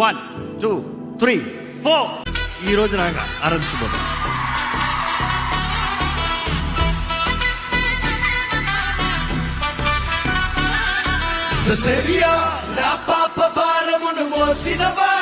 One two three four. ఈ రోజు రాగా ఆరాధించబోతాం The Savior, నా పాప భారమును మోసిన వాడు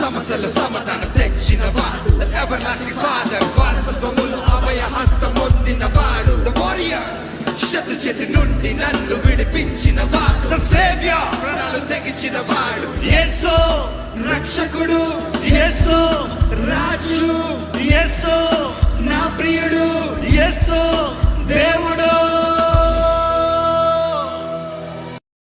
సమస్యలు సమాధానం తెచ్చిన వాడు ఎవర్ లాస్టింగ్ ఫాదర్ వారసత్వములు అభయ హస్తమొందిన వాడు ద వారియర్ శత్రు చేతి నుండి నన్ను విడిపించిన వాడు ద సేవియర్ ప్రాణాలు తెగించిన వాడు యేసు రక్షకుడు యేసు రాజు